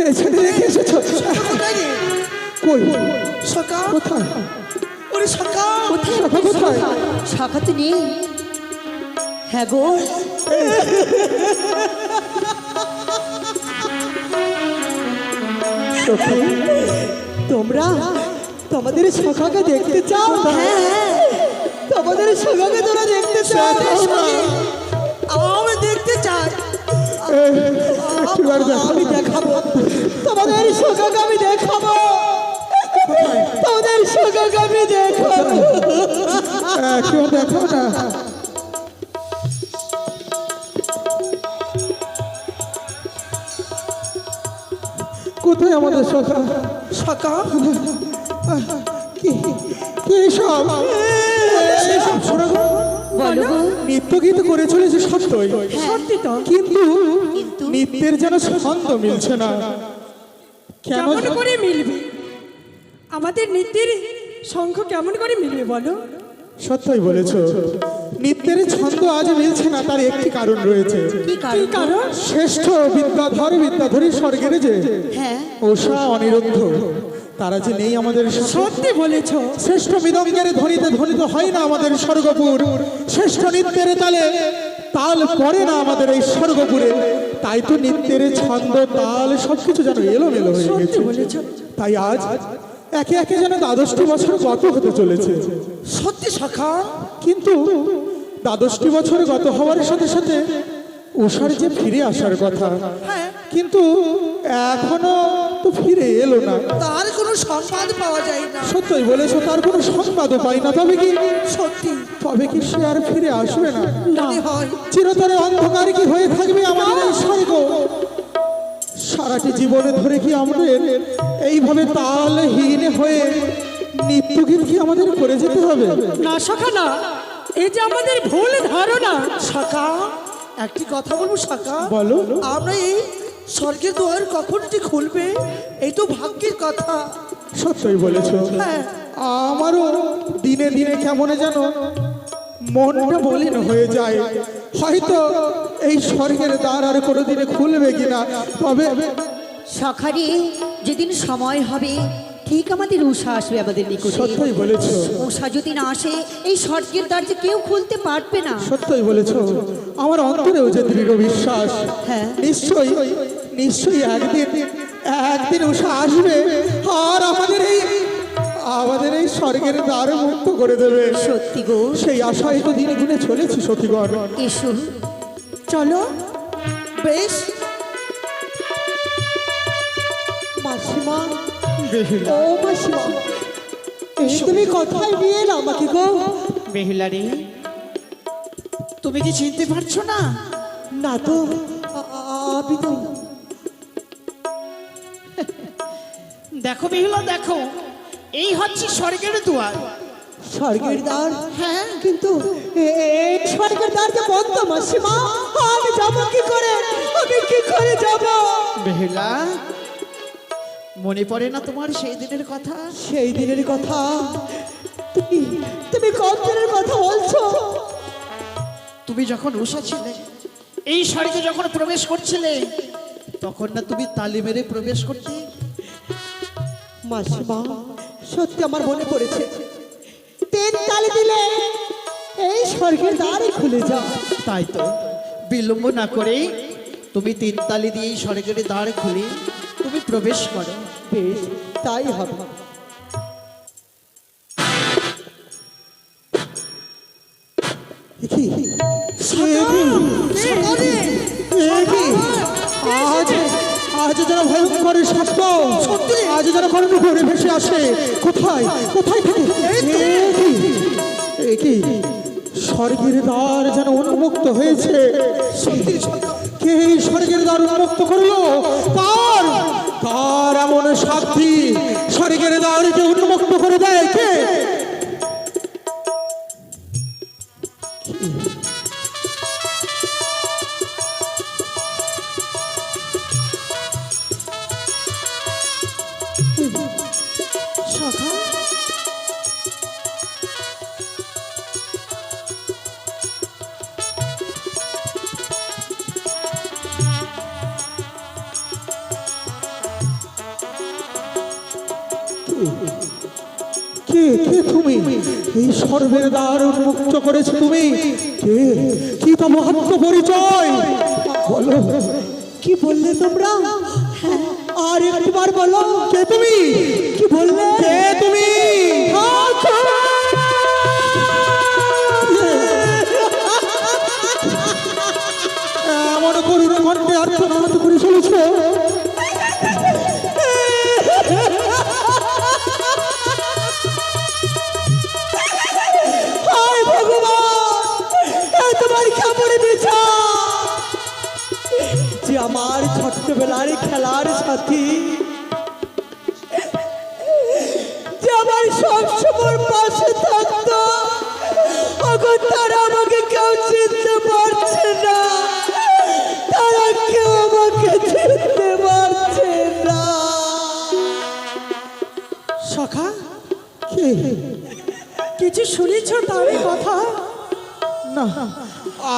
পেছনে রেখে এসেছ। কই? সকা কোথায়? ওরে সকা কোথায়? শাখা আমাদের কোথায়? শাখা তো নেই। হ্যাঁ গো। তোমরা তোমাদের সখাকে দেখতে চাও হ্যাঁ তোমাদের সখাকে তোরা দেখতে চাও আমি দেখতে চাই একবার আমি দেখাবো তোমাদের সখাকে আমি দেখাবো। তোমাদের সখাকে আমি দেখাবো। দেখো না। কোথায় আমাদের সখা সকা কি সব? এসব শোনা। বলো নৃত্য কিন্তু করে চলেছে সত্যই। সত্যি তো? কিন্তু নৃত্যের যেন ছন্দ মিলছে না। কেমন করে মিলবে? আমাদের নৃত্যের শঙ্খ কেমন করে মিলবে বলো? সত্যই বলেছ নৃত্যের ছন্দ আজ মিলছে না তার একটি কারণ রয়েছে। কি কারণ? শ্রেষ্ঠ বিদ্যাধর বিদ্যাধরী স্বর্গের যে হ্যাঁ। ওষা অনিরুদ্ধ তারা যে নেই আমাদের সত্যি বলেছ। শ্রেষ্ঠ মৃদঙ্গের ধ্বনিতে ধ্বনিত হয় না আমাদের স্বর্গপুর। শ্রেষ্ঠ নৃত্যের তালে তাল পড়ে না আমাদের এই স্বর্গপুরে। তাই তো নৃত্যের ছন্দ তাল সবকিছু যেন এলোমেলো হয়ে গেছে। তাই আজ একে একে যেন দ্বাদশটি বছর গত হতে চলেছে। সত্যি শাখা? কিন্তু দ্বাদশটি বছর গত হওয়ার সাথে সাথে উষার যে ফিরে আসার কথা হ্যাঁ কিন্তু এখনও তো ফিরে এলো না। তার কোনো সংবাদ পাওয়া যায় না। সত্যই বলেছ তার কোনো সংবাদও পাই না। তবে কি সত্যি। তবে কি সে আর ফিরে আসবে না? চিরতরে অন্ধকার কি হয়ে থাকবে আমাদের এই স্বর্গ? সারাটি জীবনে ধরে কি আমাদের এইভাবে তালহীন হয়ে নিত্যগীত কি আমাদের করে যেতে হবে? না সখা না। এই যে আমাদের ভুল ধারণা সখা। একটি কথা বলব সখা বলো। আমরা এই স্বর্গের দুয়ার কখন যে খুলবে এই তো ভাগ্যের কথা। সত্যই বলেছ। হ্যাঁ আমারও দিনে দিনে কেমন যেন মনটা মলিন হয়ে যায়। হয়তো এই স্বর্গের দ্বার আর কোনো দিনে খুলবে কিনা তবে সখারে যেদিন সময় হবে ঠিক আমাদের উষা আসবে আমাদের নিকটে। সত্যই বলেছ। উষা যদি না আসে এই স্বর্গের দ্বার যে কেউ খুলতে পারবে না। সত্যই বলেছ। আমার অন্তরেও যে দৃঢ় বিশ্বাস হ্যাঁ। নিশ্চয়ই নিশ্চয়ই একদিন একদিন উষা আসবে আর আমাদের এই আমাদের এই স্বর্গের দ্বার মুক্ত করে দেবে। সত্যি গো। সেই আশায় তো দিনে দিনে চলেছি সখীগণ এসো। চলো। বেশ। মাসিমা ও মাসিমা এই তুমি কোথায় নিয়ে এলে আমাকে গো। বেহুলা রে তুমি কি চিনতে পারছ না? না তো আ- আ- আমি তো দেখো বেহুলা দেখো। এই হচ্ছে স্বর্গের দুয়ার। স্বর্গের দ্বার? হ্যাঁ। কিন্তু এ- এই স্বর্গের দ্বার যে বন্ধ মাসিমা আমি যাব কি করে? আমি কি করে যাব? বেহুলা মনে পড়ে না তোমার সেই দিনের কথা? সেই দিনের কথা? তুমি তুমি দিনের কথা বলছো? তুমি যখন উষা ছিলে এই স্বর্গে যখন প্রবেশ করছিলে তখন না তুমি তালি মেরে প্রবেশ করতে? মাসিমা সত্যি আমার মনে পড়েছে। তিন তালি দিলে এই স্বর্গের দ্বারই খুলে যা তাই তো বিলম্ব না করে তুমি তিন তালি দিয়ে এই স্বর্গের দ্বার খুলে তুমি প্রবেশ করো। বেশ তাই হবে। এ কি? এ কি? এ কি? আজ আজ যারা ভয়ঙ্কর সত্য? আজ যারা কর্ম করে ভেসে আসে। কোথায়? কোথায় থেকে? এ কি? এ কি? স্বর্গের দ্বার যেন উন্মুক্ত হয়েছে। কে এই স্বর্গের দ্বার মুক্ত করল তার তার এমন সাক্ষী স্বর্গের দ্বারকে উন্মুক্ত করে দেয় কে? কে কে তুমি তুমি। কে? কি তো মহাত্ম পরিচয়? বলো। কি বললে তোমরা? হ্যাঁ, আর একবার বলো কে তুমি? কি বললে? কে তুমি? খেলার সাথী। যে আমার সবসময় পাশে থাকতো এখন তারা আমাকে কেউ চিনতে পারছে না। তারা কেউ আমাকে চিনতে পারছে না। সখা কে? কিছু শুনেছ তার কথা? না।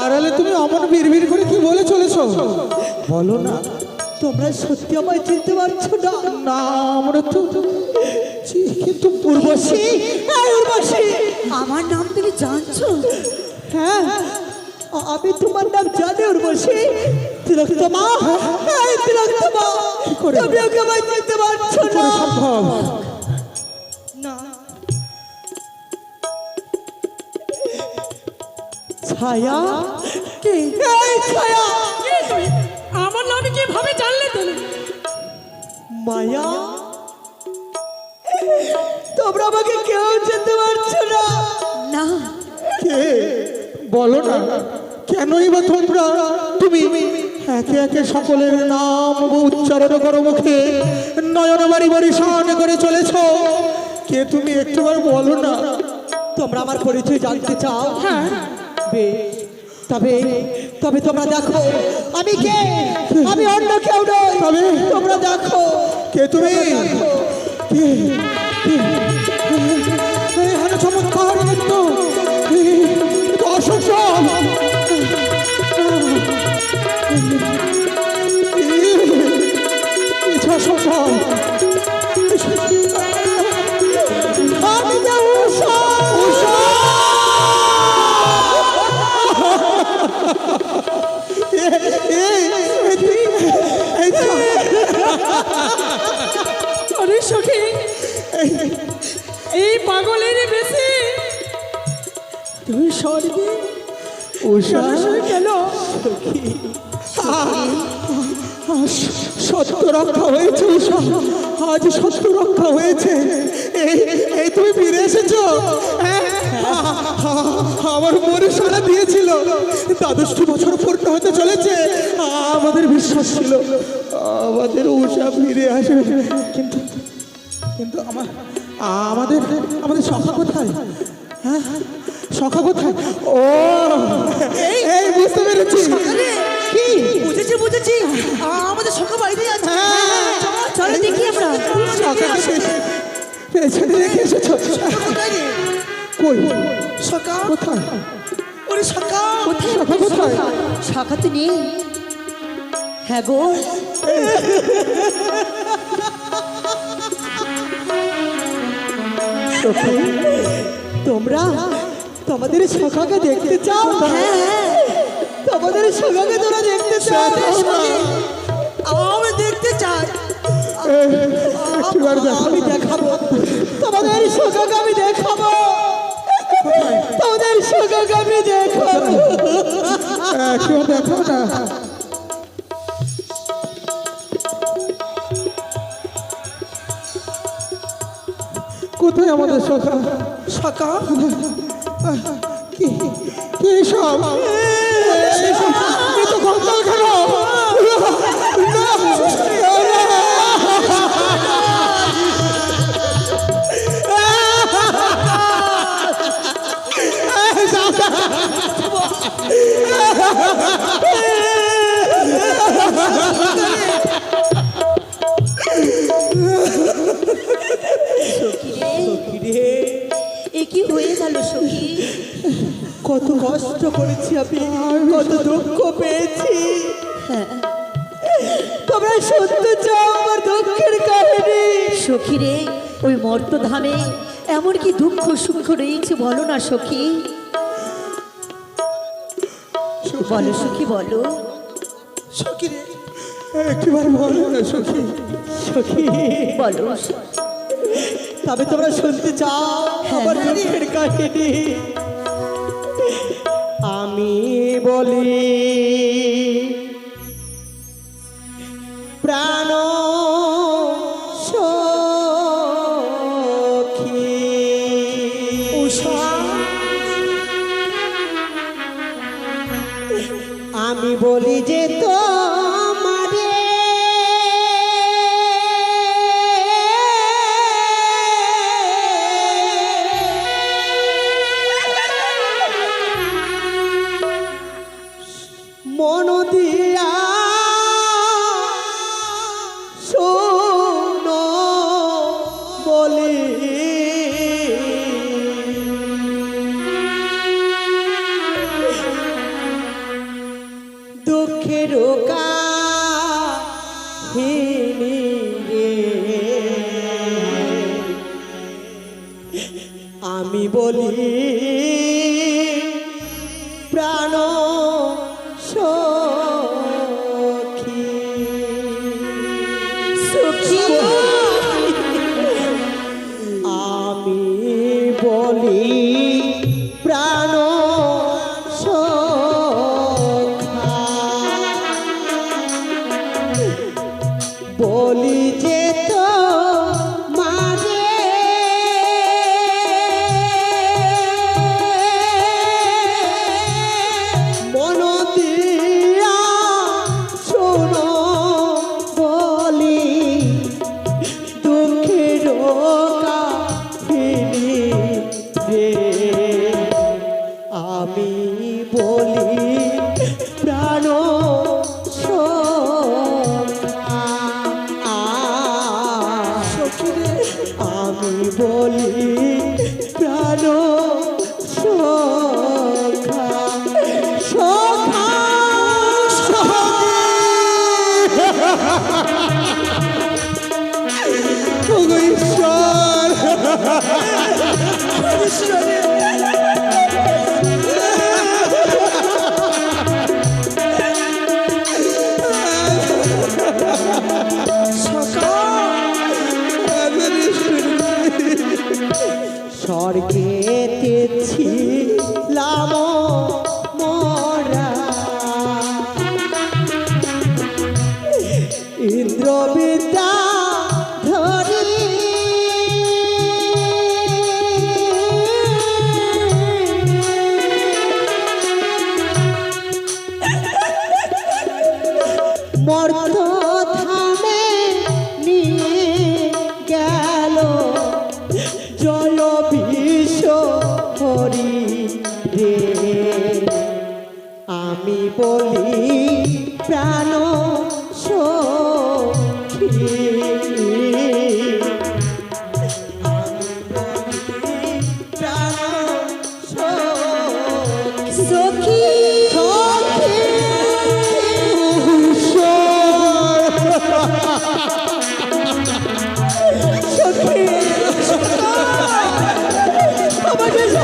আড়ালে তুমি অমন বিড়বিড় করে কি বলে চলেছো? বলো না। তোমরা সত্যি আমায় চিনতে পারছ না? না আমরা তো কিন্তু এই উর্বশী। আমার নাম তুমি জানছো? হ্যাঁ আমি তোমার নাম জানি উর্বশী। তিলকতমা এই তিলকতমা করে? তুমি ওকে আমায় চিনতে পারছ কি না সম্ভব। না। ছায়া? কে ছায়া। মায়া? তোমরা আমাকে কেউ চিনতে পারছ না। না। কে? বলো না। কেনই বা তোমরা? তুমি একে একে সকলের নাম উচ্চারণ করো মুখে। নয়ন বাড়ি বাড়ি শান করে চলেছ। কে তুমি একটুবার বলো না। তোমরা আমার পরিচয় জানতে চাও? হ্যাঁ। তবে তবে তোমরা দেখো আমি কে? আমি অন্য কেউ নই। তবে? তোমরা দেখো। কে তুমি। কে? কে? এই হানো চমৎকার নৃত্য। কেন সত্য রক্ষা হয়েছে আজ সত্য রক্ষা হয়েছে। এই তুমি ফিরে এসেছ? হ্যাঁ? আমার মনে সারা দিয়েছিল। দ্বাদশটি বছর পূর্ণ হতে চলেছে। আমাদের বিশ্বাস ছিল। আমাদের উষা ফিরে আসবে। কিন্তু কিন্তু আমার, আমাদের আমাদের সখা কোথায়? হ্যাঁ সখা কোথায়? ও এই বুঝতে পেরেছি। কি? বুঝেছি বুঝেছি। আমাদের সকাল বাড়িতে আছে। চলো দেখি আমরা। পেছনে রেখে এসেছ। কই? সখা। কোথায়? ওরে সখা। কোথায়? সখা কোথায়? শাখা তো নেই। হ্যাঁ গো। সখী, তোমরা তোমাদের সখাকে দেখতে চাও হ্যাঁ তোমাদের সখাকে তোরা দেখতে চাও আমি দেখতে চাই। আমি দেখাবো। তোমাদের সখাকে আমি দেখাবো। তোমাদের সখাকে আমি দেখাবো। দেখো না। কোথায় আমাদের সখা? সখা কি কি সব এ তো গন্ডাল কেন কষ্ট করেছি আমি কত দুঃখ পেয়েছি। তোমরা শুনতে চাও আমার দুঃখের কাহিনী। সখী রে ওই মর্তধামে এমন কি দুঃখ সুখ রয়েছে বলো না সখী। বলো সখী বলো। সখী রে একটিবার বলো না সখী। সখী। বলো। তবে তোমরা শুনতে চাও আমার দুঃখের কাহিনী। বলি। বলি আমাদের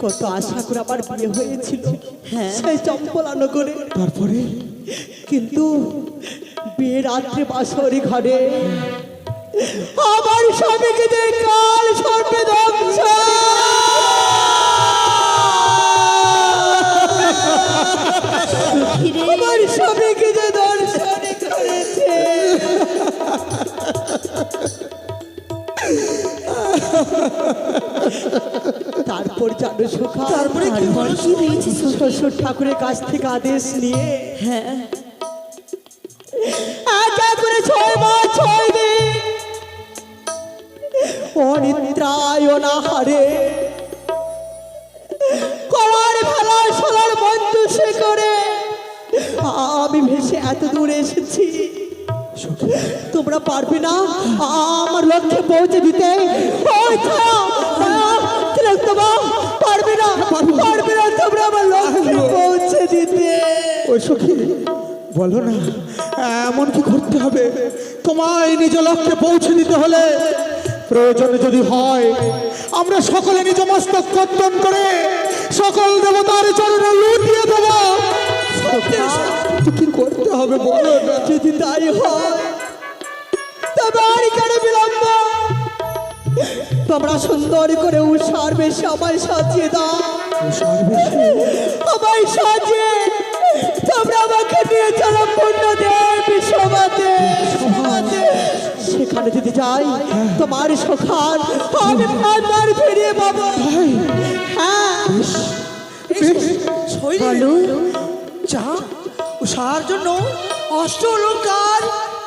কত আশা করে আমার বিয়ে হয়েছিল। হ্যাঁ। সেই চম্পলা নগরে। তারপরে? কিন্তু বিয়ে রাত্রে বাসরি ঘরে। আমার স্বামীকে কাল সর্বে ধ্বংস আমার স্বামীকে যে দর্শন করেছে। তারপর জানো সুখা তারপরে কি হলো? হয়েছে? শ্বশুর ঠাকুরের কাছ থেকে আদেশ নিয়ে। হ্যাঁ। একা করে ছয় মাস ছয় দিন অনিদ্রায় অনাহারে। কলার ভেলা সোলার মঞ্জুসে করে। আমি ভেসে এত দূরে এসেছি। তোমরা পারবে না? আমার লক্ষ্যে পৌঁছে দিতে। ওই ছায়া, ছায়া, পারবে না পারবে। না তোমরা আমার লক্ষ্যে পৌঁছে দিতে। ওই সখী বলো না এমন কি করতে হবে? তোমায় নিজ লক্ষ্যে পৌঁছে দিতে হলে প্রয়োজন যদি হয় আমরা সকলে নিজ মস্তক কর্তন করে সকল দেবতার চরণে লুটিয়ে দেব। কি করতে হবে বলো? না যদি তাই হয় তবে আর কেন তোমরা সুন্দর করে উষার বেশি আমায় সাজিয়ে দাও। আমায় সাজিয়ে। তোমরা আমাকে নিয়ে চলো পূর্ণ দেব সমাতে সেখানে যদি যাই তোমার সখান আমি প্রাণদার ফিরিয়ে পাবো। হ্যাঁ। বলো যা। উষার জন্য অষ্ট অলঙ্কার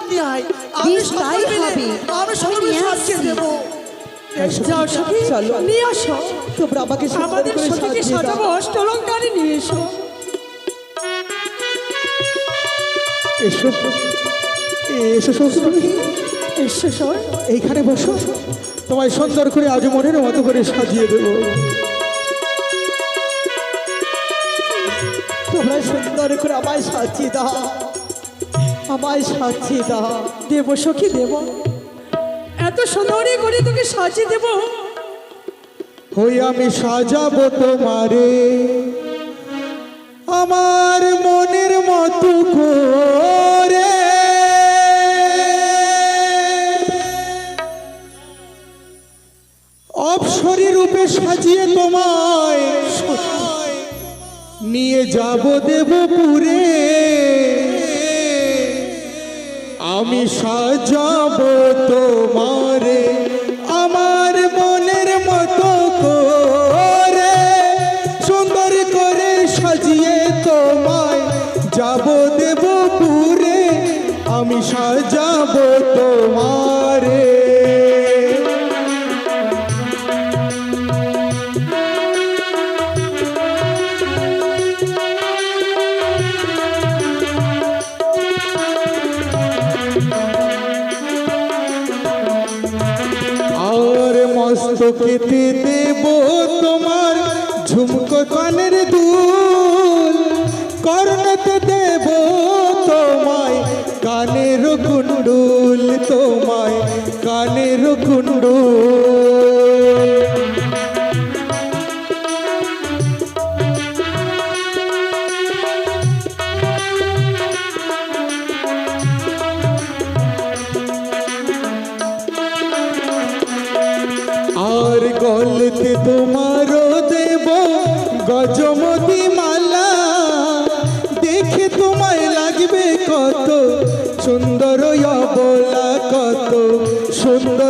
নিয়ে আয় আমি সকল নিয়ে সাজিয়ে দেবো। যাও সখী চলো। নিয়ে আসো তোমরা আমাকে আমাদের সখীকে। সাজাবো অষ্টলঙ্কারে নিয়ে এসো। এসো এসো এসো সর এইখানে বসো। তোমায় সুন্দর করে আজ মনের মতো করে সাজিয়ে দেবো। তোমরা সুন্দর করে আমায় সাজিয়ে দাও। আমায় সাজিয়ে দাও। দেব সখী দেব। এত সুন্দরী করে তোকে সাজিয়ে দেব। হই আমি সাজাবো তোমারে। আমার মনের মতো করে। অপসরী রূপে সাজিয়ে তোমায় নিয়ে যাব দেব দেবপুরে। আমি সাজাবো তোমারে মস্তকেতে দেব তোমার ঝুমকো কানের দুল। কর্ণতে দেব তোমায় কানের কুণ্ডুল তোমায় কানের কুণ্ডুল কত সুন্দর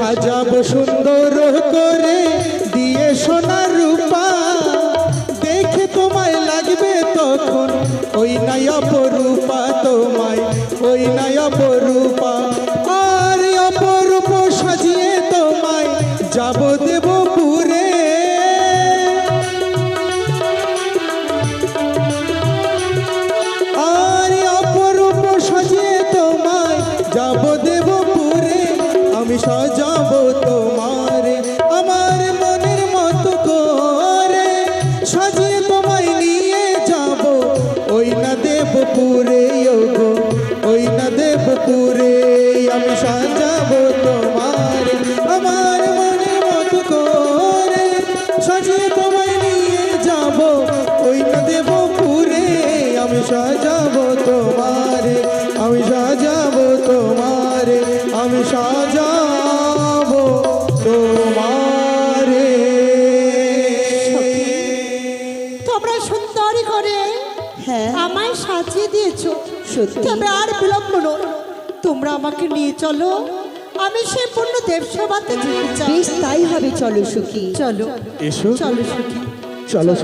সাজাবো সুন্দর করে, দিয়ে সোনা রূপা। দেখে তোমায় লাগবে তখন, ওই নাই অপরূপা তোমায়, ওই নাই অপরূপা না দেব পুরে গো ওই না দেব পুরে আমি সাজাবো তবে আর বিলম্ব নয়। তোমরা আমাকে নিয়ে চলো। আমি সেই পূর্ণ দেবসভাতে যেতে চাই। বেশ তাই হবে। চলো সুখী। চলো। এসো। চলো সুখী। চলো